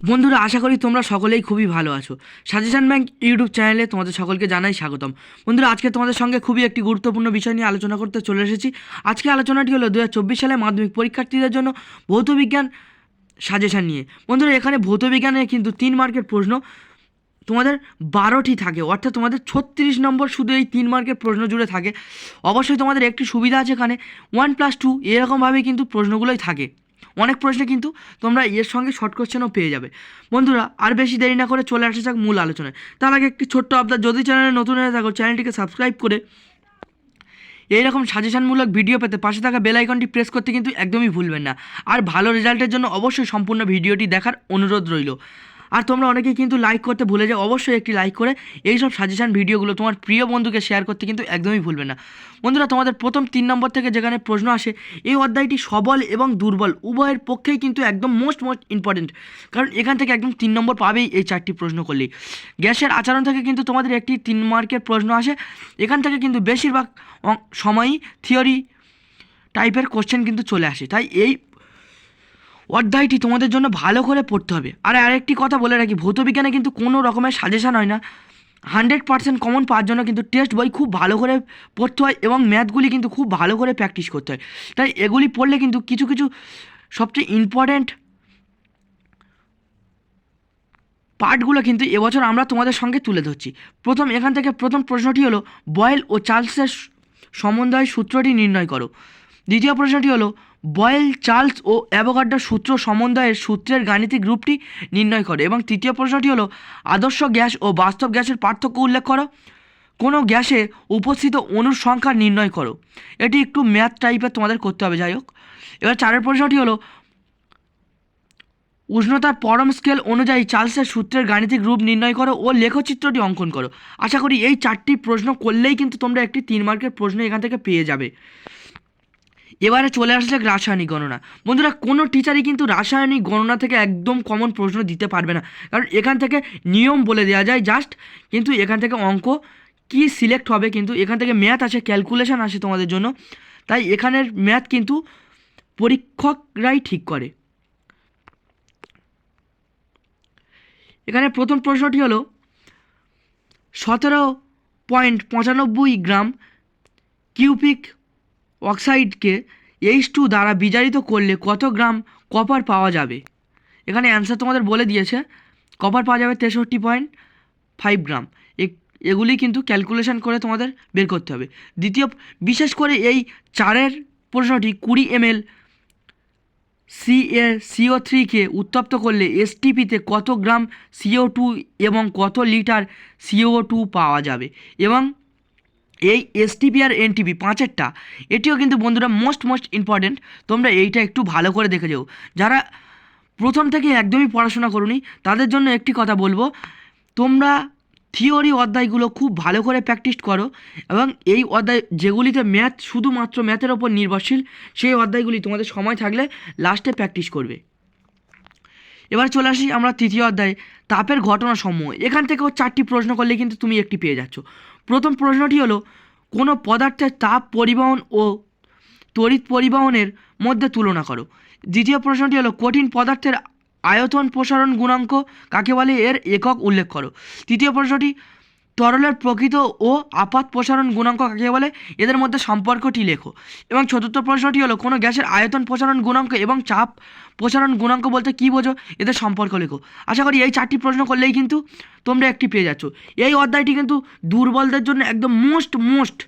বন্ধুরা, আশা করি তোমরা সকলেই খুবই ভালো আছো। সাজেশন ব্যাংক ইউটিউব চ্যানেলে তোমাদের সকলকে জানাই স্বাগতম। বন্ধুরা, আজকে তোমাদের সঙ্গে খুবই একটি গুরুত্বপূর্ণ বিষয় নিয়ে আলোচনা করতে চলে এসেছি। আজকে আলোচনাটি হলো দুহাজার চব্বিশ সালে মাধ্যমিক পরীক্ষার্থীদের জন্য ভৌতবিজ্ঞান সাজেশন নিয়ে। বন্ধুরা, এখানে ভৌতবিজ্ঞানে কিন্তু তিন মার্কের প্রশ্ন তোমাদের বারোটি থাকে, অর্থাৎ তোমাদের ছত্রিশ নম্বর শুধু এই তিন মার্কের প্রশ্ন জুড়ে থাকে। অবশ্যই তোমাদের একটি সুবিধা আছে এখানে ওয়ান প্লাস টু এরকমভাবেই কিন্তু প্রশ্নগুলোই থাকে। অনেক প্রশ্নে কিন্তু তোমরা এর সঙ্গে শর্ট কোশ্চেনও পেয়ে যাবে। বন্ধুরা, আর বেশি দেরি না করে চলে আসা যাক মূল আলোচনায়। তার আগে একটি ছোট্ট আবদার যদি চ্যানেলে নতুন হয়ে থাকো চ্যানেলটিকে সাবস্ক্রাইব করে এইরকম সাজেশনমূলক ভিডিও পেতে পাশে থাকা বেল আইকনটি প্রেস করতে কিন্তু একদমই ভুলবেন না। আর ভালো রেজাল্টের জন্য অবশ্যই সম্পূর্ণ ভিডিওটি দেখার অনুরোধ রইল। আর তোমরা অনেকেই কিন্তু লাইক করতে ভুলে যাও, অবশ্যই একটি লাইক করে এই সব সাজেশন ভিডিওগুলো তোমার প্রিয় বন্ধুকে শেয়ার করতে কিন্তু একদমই ভুলবে না। বন্ধুরা, তোমাদের প্রথম তিন নম্বর থেকে যেখানে প্রশ্ন আসে, এই অধ্যায়টি সবল এবং দুর্বল, উভয়ের পক্ষেই কিন্তু একদম মোস্ট মোস্ট ইম্পর্টেন্ট কারণ এখান থেকে একদম তিন নম্বর পাবেই এই চারটি প্রশ্ন করলেই। গ্যাসের আচরণ থেকে কিন্তু তোমাদের একটি তিন মার্কের প্রশ্ন আসে, এখান থেকে কিন্তু বেশিরভাগ সময়ই থিওরি টাইপের কোশ্চেন কিন্তু চলে আসে, তাই এই অধ্যায়টি তোমাদের জন্য ভালো করে পড়তে হবে। আর আরেকটি কথা বলে রাখি, ভৌতবিজ্ঞানে কিন্তু কোনো রকমের সাজেশান হয় না। হান্ড্রেড পার্সেন্ট কমন পাওয়ার জন্য কিন্তু টেস্ট বই খুব ভালো করে পড়তে হয় এবং ম্যাথগুলি কিন্তু খুব ভালো করে প্র্যাকটিস করতে হয়। তাই এগুলি পড়লে কিন্তু কিছু কিছু সবচেয়ে ইম্পর্ট্যান্ট পার্টগুলো কিন্তু এবছর আমরা তোমাদের সঙ্গে তুলে ধরছি। প্রথম, এখান থেকে প্রথম প্রশ্নটি হলো, বয়েল ও চার্লসের সমন্বয় সূত্রটি নির্ণয় করো। দ্বিতীয় প্রশ্নটি হলো বয়েল চার্লস ও অ্যাভোগাড্ডার সূত্র সমন্বয়ের সূত্রের গাণিতিক রূপটি নির্ণয় করো এবং তৃতীয় প্রশ্নটি হলো, আদর্শ গ্যাস ও বাস্তব গ্যাসের পার্থক্য উল্লেখ করো। কোনো গ্যাসে উপস্থিত অণুর সংখ্যা নির্ণয় করো। এটি একটু ম্যাথ টাইপের তোমাদের করতে হবে, যাই হোক। এবার চারের প্রশ্নটি হলো, উষ্ণতার পরম স্কেল অনুযায়ী চার্লসের সূত্রের গাণিতিক রূপ নির্ণয় করো ও লেখচিত্রটি অঙ্কন করো। আশা করি এই চারটি প্রশ্ন করলেই কিন্তু তোমরা একটি তিন মার্কের প্রশ্ন এখান থেকে পেয়ে যাবে। এবারে চলে আসলে রাসায়নিক গণনা। বন্ধুরা, কোনো টিচারই কিন্তু রাসায়নিক গণনা থেকে একদম কমন প্রশ্ন দিতে পারবে না। কারণ এখান থেকে নিয়ম বলে দেওয়া যায় জাস্ট কিন্তু এখান থেকে অঙ্ক কি সিলেক্ট হবে কিন্তু এখান থেকে ম্যাথ আছে ক্যালকুলেশন আসে তোমাদের জন্য। তাই এখানের ম্যাথ কিন্তু পরীক্ষকরাই ঠিক করে। এখানে প্রথম প্রশ্নটি হলো, সতেরো পয়েন্ট পঁচানব্বই গ্রাম কিউপিক অক্সাইডকে এইচ টু দ্বারা বিজারিত করলে কত গ্রাম কপার পাওয়া যাবে? এখানে অ্যান্সার তোমাদের বলে দিয়েছে কপার পাওয়া যাবে তেষট্টি পয়েন্ট ফাইভ গ্রাম। এগুলি কিন্তু ক্যালকুলেশন করে তোমাদের বের করতে হবে। দ্বিতীয়, বিশেষ করে এই চারের প্রশ্নটি কুড়ি এমএল সি এ সিও থ্রিকে উত্তপ্ত করলে এসটিপিতে কত গ্রাম সিও টু এবং কত লিটার সিও টু পাওয়া যাবে? এবং এই এসটিপি আর এনটিপি পাঁচেরটা, এটিও কিন্তু বন্ধুরা মোস্ট মোস্ট ইম্পর্ট্যান্ট তোমরা এইটা একটু ভালো করে দেখে যাও। যারা প্রথম থেকে একদমই পড়াশোনা করুনি, তাদের জন্য একটি কথা বলব, তোমরা থিওরি অধ্যায়গুলো খুব ভালো করে প্র্যাকটিস করো এবং এই অধ্যায় যেগুলিতে ম্যাথ শুধুমাত্র ম্যাথের ওপর নির্ভরশীল, সেই অধ্যায়গুলি তোমাদের সময় থাকলে লাস্টে প্র্যাকটিস করবে। এবার চলে আসি আমরা তৃতীয় অধ্যায়ে, তাপের ঘটনা সমূহ। এখান থেকেও চারটি প্রশ্ন করলে কিন্তু তুমি একটি পেয়ে যাচ্ছ। প্রথম প্রশ্নটি হলো, কোনো পদার্থের তাপ পরিবহন ও তড়িৎ পরিবহনের মধ্যে তুলনা করো? দ্বিতীয় প্রশ্নটি হলো, কঠিন পদার্থের আয়তন প্রসারণ গুণাঙ্ক কাকে বলে? এর একক উল্লেখ করো। তৃতীয় প্রশ্নটি তরলের প্রকৃত ও আপাত প্রসারণ গুণাঙ্ক কাকে বলে? এদের মধ্যে সম্পর্কটি লেখো। এবং চতুর্থ প্রশ্নটি হলো, কোনো গ্যাসের আয়তন প্রসারণ গুণাঙ্ক এবং চাপ প্রসারণ গুণাঙ্ক বলতে কী বোঝো? এদের সম্পর্ক লেখো। আশা করি এই চারটি প্রশ্ন করলেই কিন্তু তোমরা একটি পেয়ে যাচ্ছ। এই অধ্যায়টি কিন্তু দুর্বলদের জন্য একদম মোস্ট মোস্ট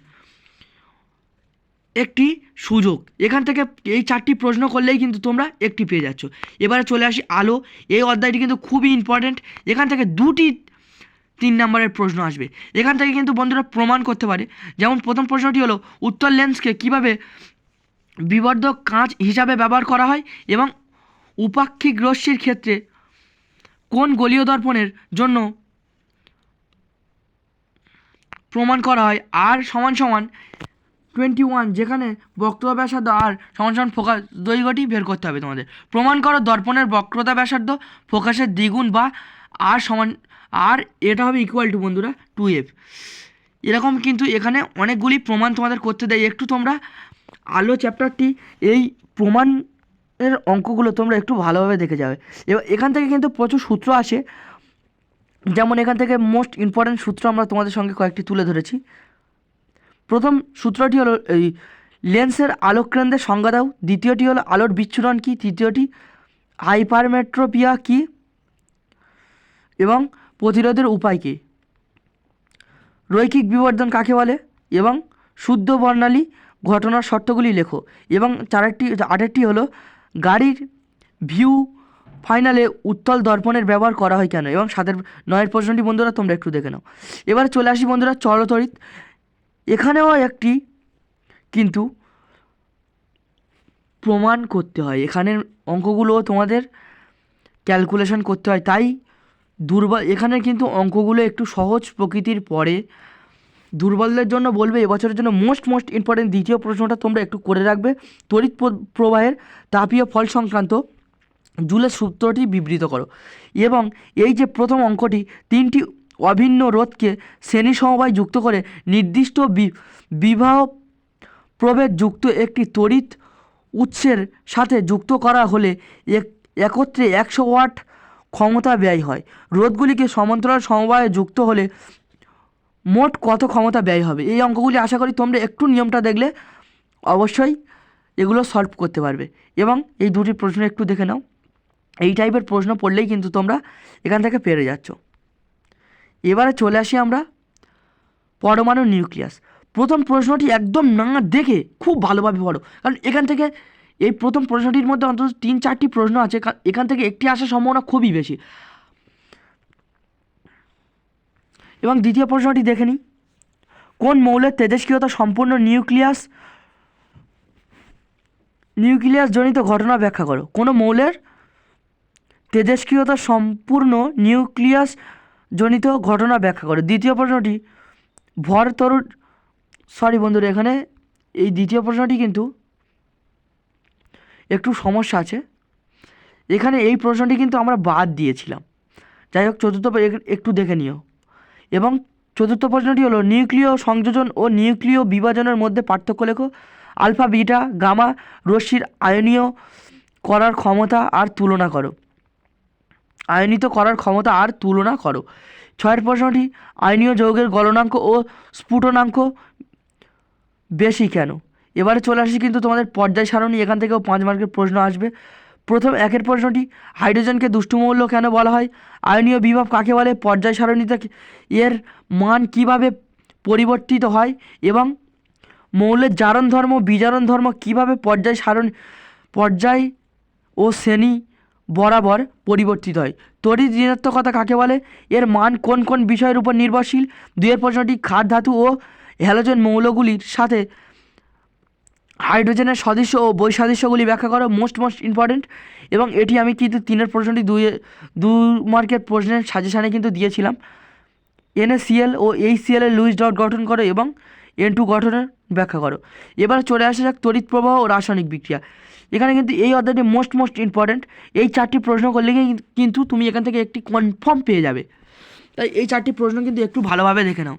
একটি সুযোগ। এখান থেকে এই চারটি প্রশ্ন করলেই কিন্তু তোমরা একটি পেয়ে যাচ্ছ। এবারে চলে আসি আলো। এই অধ্যায়টি কিন্তু খুবই ইম্পর্ট্যান্ট এখান থেকে দুটি তিন নম্বরের প্রশ্ন আসবে। এখান থেকে কিন্তু বন্ধুরা প্রমাণ করতে পারে। যেমন প্রথম প্রশ্নটি হলো, উত্তর লেন্সকে কীভাবে বিবর্ধক কাঁচ হিসাবে ব্যবহার করা হয় এবং উপাক্ষিক রশ্মির ক্ষেত্রে কোন গলীয় দর্পণের জন্য প্রমাণ করা হয়? আর সমান সমান টোয়েন্টি ওয়ান যেখানে বক্রতা ব্যাসার্ধ আর সমান সমান ফোকাস দৈর্ঘ্যটি বের করতে হবে তোমাদের। প্রমাণ করো দর্পণের বক্রতা ব্যাসার্ধ ফোকাসের দ্বিগুণ বা আর সমান আর এটা হবে ইকুয়াল টু বন্ধুরা টু এফ এরকম কিন্তু এখানে অনেকগুলি প্রমাণ তোমাদের করতে দেয়। একটু তোমরা আলো চ্যাপ্টারটি এই প্রমাণ এর অঙ্কগুলো তোমরা একটু ভালোভাবে দেখে যাবে। এবার এখান থেকে কিন্তু প্রচুর সূত্র আসে। যেমন এখান থেকে মোস্ট ইম্পর্ট্যান্ট সূত্র আমরা তোমাদের সঙ্গে কয়েকটি তুলে ধরেছি। প্রথম সূত্রটি হলো এই লেন্সের আলোককেন্দ্রের সংজ্ঞা দাও। দ্বিতীয়টি হলো আলোর বিচ্ছুরণ কী? তৃতীয়টি হাইপারমেট্রোপিয়া কী? এবং প্রতিরোধের উপায় কী? রৈখিক বিবর্ধন কাকে বলে? এবং শুদ্ধ বর্ণালী ঘটনার শর্তগুলি লেখো। এবং চারেরটি আটেরটি হলো, গাড়ির ভিউ ফাইনালে উত্তল দর্পণের ব্যবহার করা হয় কেন? এবং সাতের, নয়ের প্রশ্নটি বন্ধুরা তোমরা একটু দেখে নাও। এবার চলে আসি বন্ধুরা চলতরিত এখানেও একটি কিন্তু প্রমাণ করতে হয়। এখানের অঙ্কগুলো তোমাদের ক্যালকুলেশন করতে হয়। তাই দুর্বল এখানে কিন্তু অঙ্কগুলো একটু সহজ প্রকৃতির পরে। দুর্বলদের জন্য বলবে, এবছরের জন্য মোস্ট মোস্ট ইম্পর্টেন্ট দ্বিতীয় প্রশ্নটা তোমরা একটু করে রাখবে। তড়িৎ প্রবাহের তাপীয় ফল সংক্রান্ত জুলের সূত্রটি বিবৃত করো। এবং এই যে প্রথম অঙ্কটি, তিনটি অভিন্ন রোধকে শ্রেণি সমবায় যুক্ত করে নির্দিষ্ট বিবাহ প্রভেদ যুক্ত একটি তড়িৎ উৎসের সাথে যুক্ত করা হলে এক, একত্রে একশো ওয়াট ক্ষমতা ব্যয় হয়। রোধগুলিকে সমান্তরাল সমবায়ে যুক্ত হলে মোট কত ক্ষমতা ব্যয় হবে? এই অঙ্কগুলি আশা করি তোমরা একটু নিয়মটা দেখলে অবশ্যই এগুলো সলভ করতে পারবে। এবং এই দুটি প্রশ্ন একটু দেখে নাও। এই টাইপের প্রশ্ন পড়লেই কিন্তু তোমরা এখান থেকে পেরে যাচ্ছ। এবারে চলে আসি আমরা পরমাণু নিউক্লিয়াস। প্রথম প্রশ্নটি একদম না দেখে খুব ভালোভাবে পড়ো। কারণ এখান থেকে এই প্রথম প্রশ্নটির মধ্যে অন্তত তিন চারটি প্রশ্ন আছে এখান থেকে একটি আসার সম্ভাবনা খুবই বেশি। এবং দ্বিতীয় প্রশ্নটি দেখে নিই। কোন মৌলের তেজস্ক্রিয়তা সম্পূর্ণ নিউক্লিয়াস নিউক্লিয়াস জনিত ঘটনা ব্যাখ্যা করো। কোনো মৌলের তেজস্ক্রিয়তা সম্পূর্ণ নিউক্লিয়াস জনিত ঘটনা ব্যাখ্যা করো। দ্বিতীয় প্রশ্নটি, ভর তরু সরি বন্ধুরা, এখানে এই দ্বিতীয় প্রশ্নটি কিন্তু একটু সমস্যা আছে। এখানে এই প্রশ্নটি কিন্তু আমরা বাদ দিয়েছিলাম। যাই হোক, চতুর্থ একটু দেখে নিও। এবং চতুর্থ প্রশ্নটি হলো, নিউক্লিয় সংযোজন ও নিউক্লিয় বিভাজনের মধ্যে পার্থক্য লেখো। আলফা, বিটা, গামা, রশ্মির আয়নীয় করার ক্ষমতা আর তুলনা করো। আয়নিত করার ক্ষমতা আর তুলনা করো। ছয়ের প্রশ্নটি, আয়নীয় যৌগের গলনাঙ্ক ও স্ফুটনাঙ্ক বেশি কেন? এবারে চলে আসি কিন্তু তোমাদের পর্যায় সারণী, এখান থেকেও পাঁচ মার্কের প্রশ্ন আসবে। প্রথম একের প্রশ্নটি, হাইড্রোজেনকে দুষ্টুমৌল্য কেন বলা হয়? আয়নীয় বিভব কাকে বলে? পর্যায় সারণীতে এর মান কীভাবে পরিবর্তিত হয়? এবং মৌলের জারণ ধর্ম, বিজারণ ধর্ম কীভাবে পর্যায় সারণী, পর্যায় ও শ্রেণি বরাবর পরিবর্তিত হয়? তড়িৎ ঋণাত্মকতা কাকে বলে? এর মান কোন কোন বিষয়ের উপর নির্ভরশীল? দুয়ের প্রশ্নটি খাদ ধাতু ও হ্যালোজেন মৌলগুলির সাথে হাইড্রোজেনের সদৃশ্য ও বৈসাদৃশ্যগুলি ব্যাখ্যা করো মোস্ট মোস্ট ইম্পর্টেন্ট এবং এটি আমি কিন্তু তিনের প্রশ্নটি দুই দু মার্কের প্রশ্নের সাজেশানে কিন্তু দিয়েছিলাম। এনএসিএল ও এইচসিএল এর লুইস ডট গঠন করো এবং এন টু গঠনের ব্যাখ্যা করো। এবার চলে আসা যাক তড়িৎ প্রবাহ ও রাসায়নিক বিক্রিয়া। এখানে কিন্তু এই অধ্যায়টি মোস্ট মোস্ট ইম্পর্টেন্ট এই চারটি প্রশ্ন করলে কিন্তু তুমি এখান থেকে একটি কনফার্ম পেয়ে যাবে। তাই এই চারটি প্রশ্ন কিন্তু একটু ভালোভাবে দেখে নাও।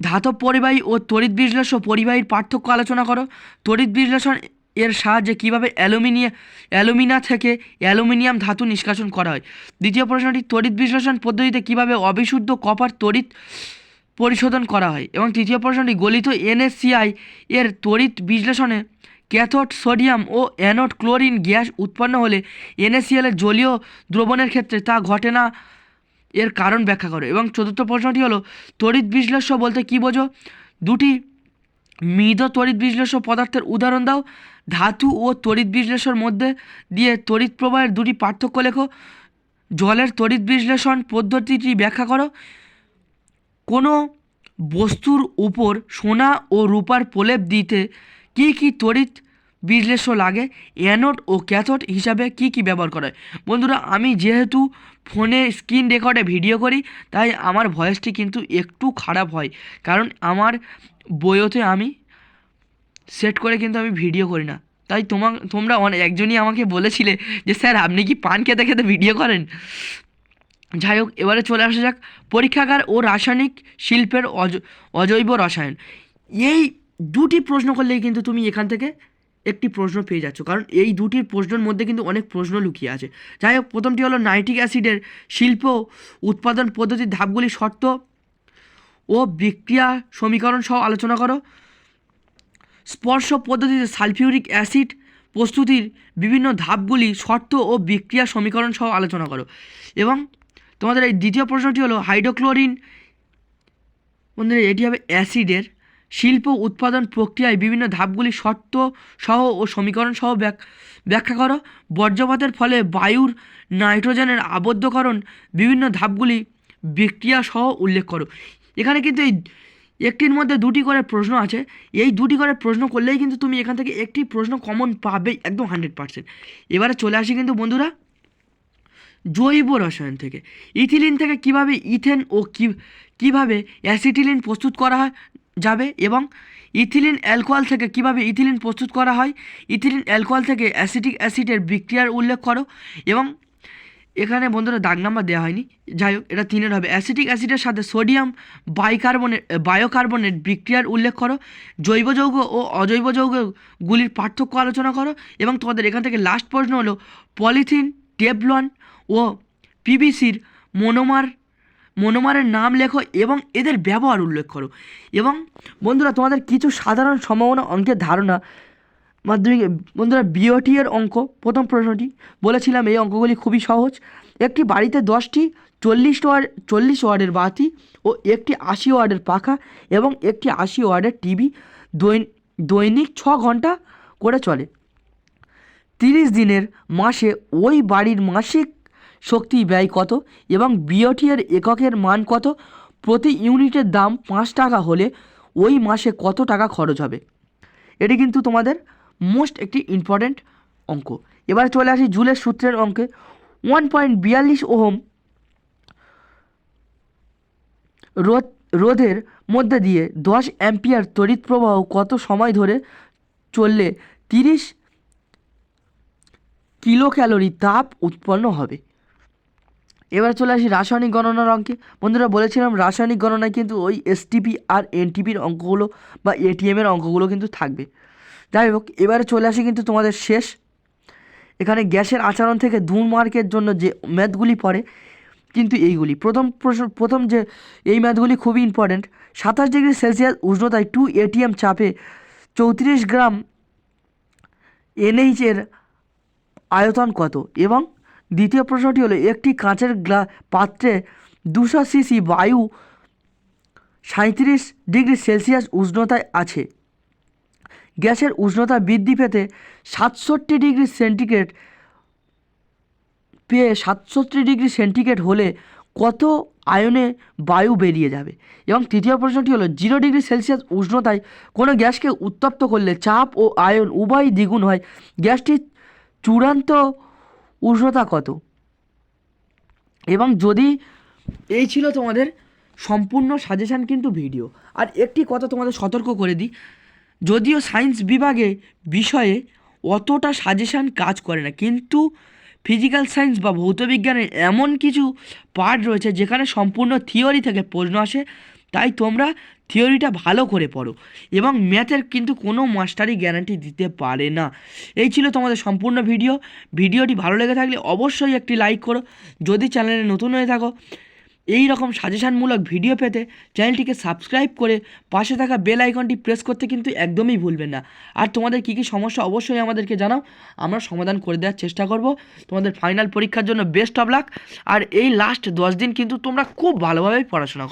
ধাতব পরিবাহী ও তড়িৎ বিশ্লেষ্য পরিবাহীর পার্থক্য আলোচনা করো। তড়িৎ বিশ্লেষণ এর সাহায্যে কীভাবে অ্যালুমিনিয়া, অ্যালুমিনা থেকে অ্যালুমিনিয়াম ধাতু নিষ্কাশন করা হয়? দ্বিতীয় প্রশ্নটি, তড়িৎ বিশ্লেষণ পদ্ধতিতে কীভাবে অবিশুদ্ধ কপার তড়িৎ পরিশোধন করা হয়? এবং তৃতীয় প্রশ্নটি, গলিত এনএসসিআই এর তড়িৎ বিশ্লেষণে ক্যাথোড সোডিয়াম ও অ্যানোড ক্লোরিন গ্যাস উৎপন্ন হলে এনএসসিএল এর জলীয় দ্রবণের ক্ষেত্রে তা ঘটে না এর কারণ ব্যাখ্যা করো। এবং চতুর্থ প্রশ্নটি হলো, তড়িৎ বিশ্লেষ্য বলতে কী বোঝো? দুটি মৃদ তড়িৎ বিশ্লেষ্য পদার্থের উদাহরণ দাও। ধাতু ও তড়িৎ বিশ্লেষণের মধ্যে দিয়ে তড়িৎ প্রবাহের দুটি পার্থক্য লেখো। জলের তড়িৎ বিশ্লেষণ পদ্ধতিটি ব্যাখ্যা করো। কোনো বস্তুর উপর সোনা ও রূপার প্রলেপ দিতে কী কী তড়িৎ বিশ্লেষ্য লাগে অ্যানোড ও ক্যাথোড হিসাবে কী কী ব্যবহার করা। হয় বন্ধুরা, আমি যেহেতু ফোনে স্ক্রিন রেকর্ডে ভিডিও করি, তাই আমার ভয়েসটি কিন্তু একটু খারাপ হয়। কারণ আমার বইওতে আমি সেট করে কিন্তু আমি ভিডিও করি না। তাই তোমা, তোমরা অনেক একজনই আমাকে বলেছিলে যে, স্যার, আপনি কি পান খেতে খেতে ভিডিও করেন? যাই হোক, এবারে চলে আসা যাক। পরীক্ষাগার ও রাসায়নিক শিল্পের অজ, অজৈব রসায়ন। এই দুটি প্রশ্ন করলেই কিন্তু তুমি এখান থেকে একটি প্রশ্ন পেয়ে যাচ্ছ। কারণ এই দুটির প্রশ্নের মধ্যে কিন্তু অনেক প্রশ্ন লুকিয়ে আছে। যাই হোক, প্রথমটি হলো নাইট্রিক অ্যাসিডের শিল্প উৎপাদন পদ্ধতির ধাপগুলি শর্ত ও বিক্রিয়া সমীকরণ সহ আলোচনা করো। স্পর্শ পদ্ধতিতে সালফিউরিক অ্যাসিড প্রস্তুতির বিভিন্ন ধাপগুলি শর্ত ও বিক্রিয়া সমীকরণ সহ আলোচনা করো। এবং তোমাদের এই দ্বিতীয় প্রশ্নটি হলো হাইড্রোক্লোরিন, বন্ধুরা, এটি হবে অ্যাসিডের শিল্প উৎপাদন প্রক্রিয়ায় বিভিন্ন ধাপগুলি শর্ত সহ ও সমীকরণ সহ ব্যাখ্যা করো। বর্জ্যপাতের ফলে বায়ুর নাইট্রোজেনের আবদ্ধকরণ বিভিন্ন ধাপগুলি বিক্রিয়া সহ উল্লেখ করো। এখানে কিন্তু এই একটির মধ্যে দুটি করে প্রশ্ন আছে। এই দুটি করে প্রশ্ন করলেই কিন্তু তুমি এখান থেকে একটি প্রশ্ন কমন পাবেই একদম হান্ড্রেড পার্সেন্ট এবারে চলে আসি কিন্তু বন্ধুরা, জৈব রসায়ন থেকে। ইথিলিন থেকে কীভাবে ইথেন ও কি, কীভাবে অ্যাসিটিলিন প্রস্তুত করা হয় যাবে এবং ইথিলিন অ্যালকোহল থেকে কীভাবে ইথিলিন প্রস্তুত করা হয়, ইথিলিন অ্যালকোহল থেকে অ্যাসিটিক অ্যাসিডের বিক্রিয়ার উল্লেখ করো এবং এখানে বন্ধুরা দাগ নাম্বার দেওয়া হয়নি। যাই হোক, এটা তিনের হবে। অ্যাসিটিক অ্যাসিডের সাথে সোডিয়াম বাইকার্বনেট বায়োকার্বনেট বিক্রিয়ার উল্লেখ করো। জৈব যৌগ ও অজৈব যৌগগুলির পার্থক্য আলোচনা করো এবং তোমাদের এখান থেকে লাস্ট প্রশ্ন হলো পলিথিন টেবলন ও পিভিসির মনোমার মনোমারের নাম লেখো এবং এদের ব্যবহার উল্লেখ করো। এবং বন্ধুরা, তোমাদের কিছু সাধারণ সম্ভাবনা অঙ্কের ধারণা মাধ্যমিক বন্ধুরা বিওটি এর অঙ্ক, প্রথম প্রশ্নটি। বলেছিলাম এই অঙ্কগুলি খুবই সহজ। একটি বাড়িতে দশটি, চল্লিশ ওয়ার্ড চল্লিশ ওয়ার্ডের বাতি ও একটি আশি ওয়ার্ডের পাখা এবং একটি আশি ওয়ার্ডের টিভি দৈনিক ছ ঘণ্টা করে চলে। তিরিশ দিনের মাসে ওই বাড়ির মাসিক শক্তি ব্যয় কত এবং বিওটি এর এককের মান কত? প্রতি ইউনিটের দাম পাঁচ টাকা হলে ওই মাসে কত টাকা খরচ হবে? এটি কিন্তু তোমাদের মোস্ট একটি ইম্পর্ট্যান্ট অঙ্ক। এবার চলে আসি জুলের সূত্রের অঙ্কে। ওয়ান পয়েন্ট বিয়াল্লিশ ওহম রোদ রোধের মধ্যে দিয়ে দশ অ্যাম্পিয়ার তড়িৎ প্রবাহ কত সময় ধরে চললে তিরিশ কিলো ক্যালোরি তাপ উৎপন্ন হবে? এবার চলে আসি রাসায়নিক গণনার অঙ্কে। বন্ধুরা, বলেছিলাম রাসায়নিক গণনায় কিন্তু ওই এসটিপি আর এনটিপির অঙ্কগুলো বা এটিএমের অঙ্কগুলো কিন্তু থাকবে। যাই হোক, এবারে চলে আসি কিন্তু তোমাদের শেষ। এখানে গ্যাসের আচরণ থেকে দু মার্কের জন্য যে ম্যাথগুলি পড়ে, কিন্তু এইগুলি। প্রথম প্রশ্ন, প্রথম যে এই ম্যাথগুলি খুবই ইম্পর্ট্যান্ট সাতাশ ডিগ্রি সেলসিয়াস উষ্ণতায় টু এটিএম চাপে চৌত্রিশ গ্রাম এনএইচের আয়তন কত? এবং দ্বিতীয় প্রশ্নটি হলো, একটি কাঁচের গ্লা পাত্রে দুশো সিসি বায়ু সাঁত্রিশ ডিগ্রি সেলসিয়াস উষ্ণতায় আছে। গ্যাসের উষ্ণতা বৃদ্ধি পেতে সাতষট্টি ডিগ্রি সেন্টিগ্রেড পেয়ে সাতষট্টি ডিগ্রি সেন্টিগ্রেড হলে কত আয়নে বায়ু বেরিয়ে যাবে? এবং তৃতীয় প্রশ্নটি হলো, জিরো ডিগ্রি সেলসিয়াস উষ্ণতায় কোনো গ্যাসকে উত্তপ্ত করলে চাপ ও আয়ন উভয় দ্বিগুণ হয়। গ্যাসটি চূড়ান্ত উষ্ণতা কত? এবং যদি এই ছিল তোমাদের সম্পূর্ণ সাজেশান কিন্তু ভিডিও আর একটি কথা তোমাদের সতর্ক করে দিই, যদিও সায়েন্স বিভাগে বিষয়ে অতটা সাজেশান কাজ করে না, কিন্তু ফিজিক্যাল সায়েন্স বা ভৌতবিজ্ঞানের এমন কিছু পার্ট রয়েছে যেখানে সম্পূর্ণ থিওরি থেকে প্রশ্ন আসে, তাই তোমরা থিওরিটা ভালো করে পড়ো। এবং ম্যাথের কিন্তু কোনো মাস্টারই গ্যারান্টি দিতে পারে না। এই ছিল তোমাদের সম্পূর্ণ ভিডিও। ভিডিওটি ভালো লেগে থাকলে অবশ্যই একটি লাইক করো। যদি চ্যানেলে নতুন হয়ে থাকো, এই রকম সাজেশানমূলক ভিডিও পেতে চ্যানেলটিকে সাবস্ক্রাইব করে পাশে থাকা বেল আইকনটি প্রেস করতে কিন্তু একদমই ভুলবেন না। আর তোমাদের কী কী সমস্যা অবশ্যই আমাদেরকে জানাও। আমরা সমাধান করে দেওয়ার চেষ্টা করব। তোমাদের ফাইনাল পরীক্ষার জন্য বেস্ট অফ লাক। আর এই লাস্ট দশ দিন কিন্তু তোমরা খুব ভালোভাবেই পড়াশোনা